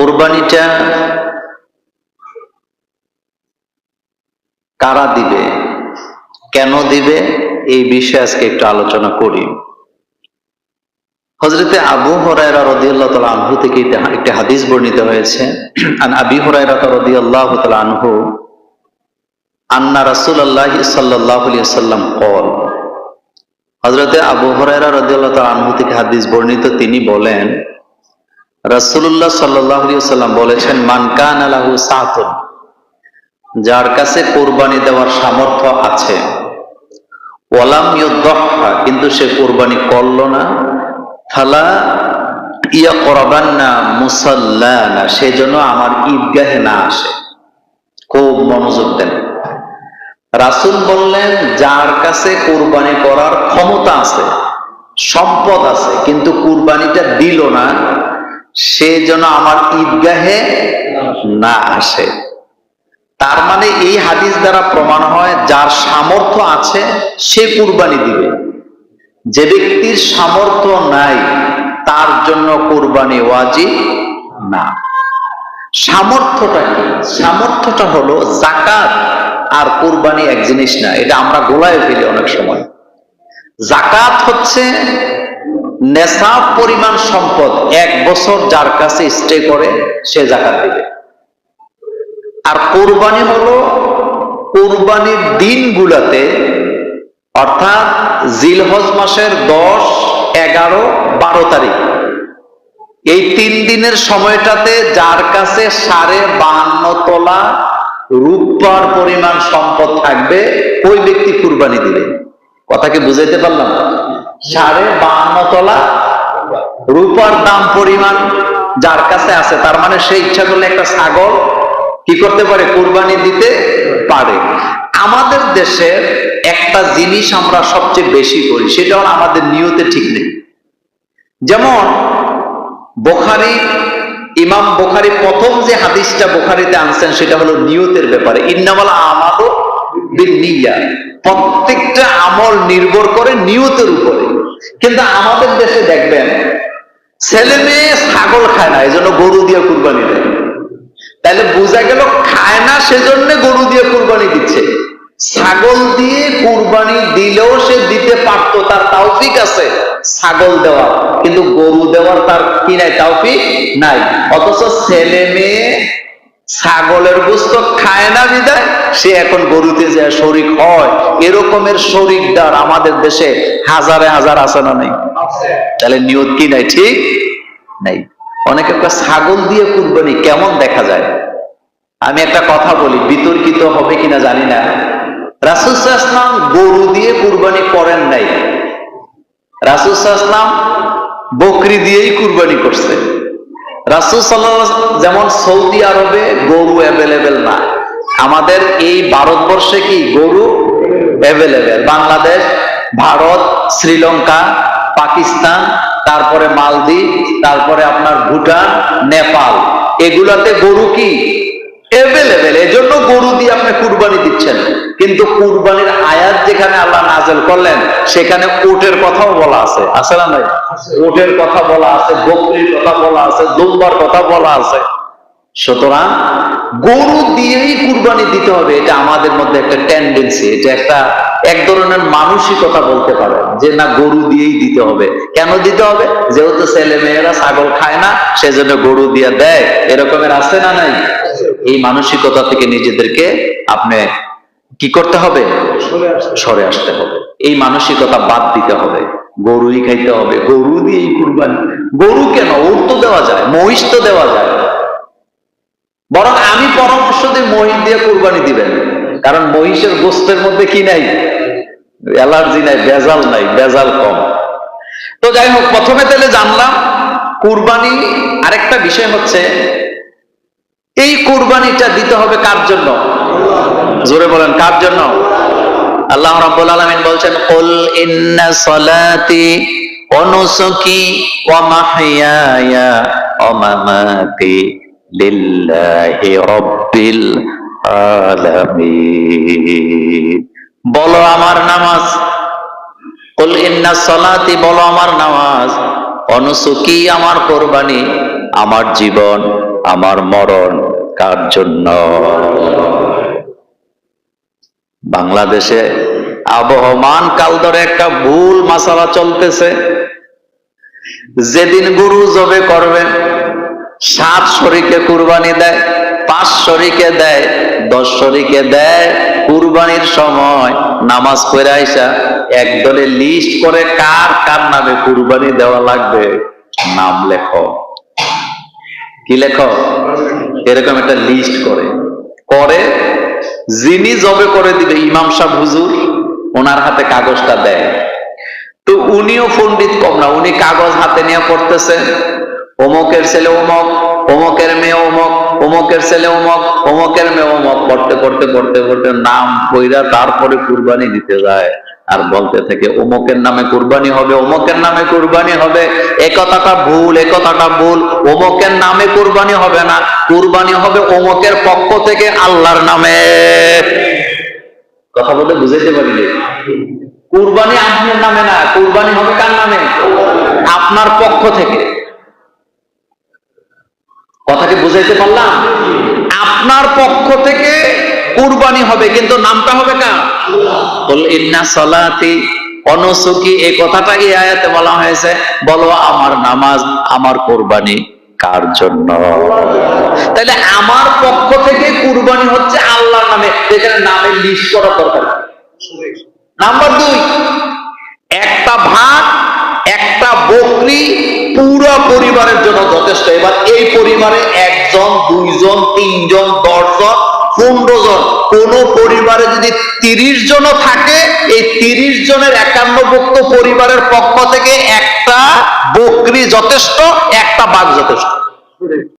কোরবানিটা কারা দিবে? কেন দিবে? এই বিষয়ে আজকে একটু আলোচনা করি। হজরতে আবু হরাইরা রাদিয়াল্লাহু তাআলা আনহু থেকে একটি হাদিস বর্ণিত হয়েছে। আবি হরাইরা রাদিয়াল্লাহু তাআলা আনহু আন্না রাসূলুল্লাহ সাল্লাল্লাহু আলাইহি ওয়াসাল্লাম কল। হজরতে আবু হুরায়রা রাদিয়াল্লাহু তাআলা আনহু থেকে হাদিস বর্ণিত তিনি বলেন আলাইহি ওয়াসাল্লাম বলেছেন, মান কানা লাহু যার কাছে কোরবানি দেওয়ার সামর্থ্য আছে। ইউদ্দাহা, কিন্তু সে কোরবানি করল না। ফালা ইয়া করাবান্না মুসাল্লানা সেজন্য আমার ঈদগাহে না আসে। খুব মনোযোগ দেন। রাসূল বললেন, যার কাছে কোরবানি করার ক্ষমতা আছে, সম্পদ আছে, কিন্তু কুরবানিটা দিল না সে যেন আমার ঈদগাহে না আসে। তার মানে এই হাদিস দ্বারা প্রমাণ হয়, যার সামর্থ্য আছে, সে কুরবানি দিবে। যে ব্যক্তির সামর্থ্য নাই, তার জন্য কোরবানি ওয়াজিব না। সামর্থ্যটা কি? সামর্থ্যটা হলো জাকাত আর কোরবানি এক জিনিস না, এটা আমরা গোলায় ফেলি অনেক সময়। জাকাত হচ্ছে নেশাব পরিমাণ সম্পদ এক বছর যার কাছে স্টে করে, সে জাকাত দিবে। আর কোরবানি হলো কোরবানির দিনগুলাতে, অর্থাৎ জিলহজ মাসের দশ, এগারো, বারো তারিখ। এই তিন দিনের সময়টাতে যার কাছে সাড়ে বাহান্ন তোলা রূপার পরিমাণ সম্পদ থাকবে, ওই ব্যক্তি কুরবানি দিবে। কথাকে বুঝাইতে পারলাম? সাড়ে বাহান্ন তোলা রূপার দাম পরিমাণ যার কাছে আছে, তার মানে সে ইচ্ছা করলে একটা ছাগল কি করতে পারে, কুরবানি দিতে পারে। আমাদের দেশের একটা জিনিস আমরা সবচেয়ে বেশি করি, সেটা হলো আমাদের নিয়তে ঠিক নেই। যেমন বোখারি, ইমাম বোখারি প্রথম যে হাদিসটা বোখারিতে আনছেন, সেটা হলো নিয়তের ব্যাপারে। ইন্নামাল আমালও বিন্নিয়া প্রত্যেকটা আমল নির্ভর করে নিয়তের উপরে। কিন্তু আমাদের দেশে দেখবেন, ছেলে মেয়ে ছাগল খায় না এই জন্য গরু দিয়ে কুরবানি দেয়। তাহলে বোঝা গেল খায় না সেজন্য গরু দিয়ে কুরবানি দিচ্ছে। ছাগল দিয়ে কুরবানি দিলেও সে দিতে পারতো, তার তাওফিক আছে, ছাগল দেওয়া। কিন্তু গরু দেওয়ার তার কি নাই, তাওফিক নাই। অথচ ছেলে মেয়ে ছাগলের গোস্ত খায় না বিদায়? সে এখন গরুতে যে শরিক হয় এরকমের শরিকদার আমাদের দেশে হাজারে হাজার আছে না নেই? তাহলে নিয়ত কি নাই? ঠিক নাই। অনেকে ছাগল দিয়ে কুরবানি কেমন দেখা যায়? আমি একটা কথা বলি বিতর্কিত হবে কিনা জানি না। রাসুসাম গরু দিয়ে কুরবানি করেন নাই। রাসুসাম বকরি দিয়েই কুরবানি করছে। রাসুল সাল্লাহ যেমন সৌদি আরবে গরু অ্যাভেলেবেল না আমাদের এই ভারতবর্ষে কি গরু অ্যাভেলেবেল বাংলাদেশ, ভারত, শ্রীলঙ্কা, পাকিস্তান, তারপরে মালদ্বীপ, তারপরে আপনার ভুটান, নেপাল, এগুলাতে গরু কি এভেলেবেল এজন্য গরু দিয়ে আপনি কুরবানি দিচ্ছেন। কিন্তু কুরবানির আয়াত যেখানে আল্লাহ নাজেল করলেন, সেখানে উটের কথাও বলা আছে। আছে না নাই? উটের কথা বলা আছে, বকরির কথা বলা আছে, দুম্বার কথা বলা আছে। সুতরাং গরু দিয়েই কুরবানি দিতে হবে, এটা আমাদের মধ্যে একটা টেন্ডেন্সি এটা একটা এক ধরনের মানসিকতা বলতে পারে, যে না, গরু দিয়েই দিতে হবে। কেন দিতে হবে? যেহেতু ছেলে মেয়েরা ছাগল খায় না, সেজন্য গরু দিয়ে দেয়। এরকমের আছে না নাই? এই মানসিকতা থেকে নিজেদেরকে আপনি কি করতে হবে? সরে আসতে হবে। এই মানসিকতা বাদ দিতে হবে। গরুই খাইতে হবে। গরু দিয়েই কুরবানি। গরু কেন? ওর তো দেওয়া যায় মহিষ তো দেওয়া যায়। বরং আমি পরামর্শ দিই মহিষ দিয়ে কুরবানি দিবেন। কারণ মহিষের গোস্তের মধ্যে কি নাই? অ্যালার্জি নাই বেজাল নাই বেজাল কম। তো যাই হোক প্রথমে তাহলে জানলাম কুরবানি আরেকটা বিষয় হচ্ছে এই কুরবানিটা দিতে হবে কার জন্য? জোরে বলেন, কার জন্য? আল্লাহ রাব্বুল আলামিন বলছেন, কুল ইন্না সালাতি ওয়া নুসুকি ওয়া মাহইয়ায়া ওয়া মামাতি লিল্লাহি রাব্বিল আলামিন। বলো আমার নামাজ। কুল ইন্না সালাতি, বলো আমার নামাজ। অনুসুকি আমার কোরবানি, আমার জীবন, আমার মরণ, কার জন্য? বাংলাদেশে আবহমান কাল ধরে একটা ভুল মাসালা চলতেছে। যেদিন গরু জবে করবে সাত শরীকে কুরবানি দেয়, পাঁচ শরীকে দেয়, দশ শরীকে দেয়। কুরবানির সময় নামাজ পড়ে আইসা একদলে লিস্ট করে কার কার নামে কুরবানি দেওয়া লাগবে, নাম লেখো। কি লেখো? এরকম একটা লিস্ট করে। করে যিনি জবে করে দিবে, ইমাম সাহেব হুজুর, ওনার হাতে কাগজটা দেয়। তো উনিও পণ্ডিত কম না, উনি কাগজ হাতে নিয়ে পড়তেছেন অমকের ছেলে অমক, অমকের মেয়ে অমক, অমকের ছেলে অমক, অমকের মেয়ে অমক, পড়তে পড়তে পড়তে পড়তে নাম কইরা তারপরে কুরবানি দিতে যায়। আর বলতে থেকে অমকের নামে কুরবানি হবে অমকের নামে কুরবানি হবে। এ কথাটা ভুল, এ কথাটা ভুল। অমকের নামে কুরবানি হবে না, কুরবানি হবে অমকের পক্ষ থেকে আল্লাহর নামে। কথা বলে বুঝাইতে পারিলে কুরবানি আপনার নামে না, কুরবানি হবে কার নামে? আপনার পক্ষ থেকে। কথাকে বুঝাইতে পারলাম? আপনার পক্ষ থেকে কুরবানি হবে কিন্তু নামটা হবে কার? বল ইন্না সালাতি অনসুকি এই কথাটা এই আয়াতে বলা হয়েছে বলো আমার নামাজ আমার কোরবানি কার জন্য? তাহলে আমার পক্ষ থেকে কুরবানি হচ্ছে আল্লাহর নামে এখানে নামের লিস্ট করা দরকার নাম্বার দুই একটা ভাগ একটা বকরি পুরো পরিবারের জন্য যথেষ্ট। এবার এই পরিবারে একজন দুইজন তিনজন দশজন কোন পরিবারে যদি তিরিশ জনও থাকে, এই তিরিশ জনের একান্নভুক্ত পরিবারের পক্ষ থেকে একটা বকরি যথেষ্ট, একটা বাঘ যথেষ্ট।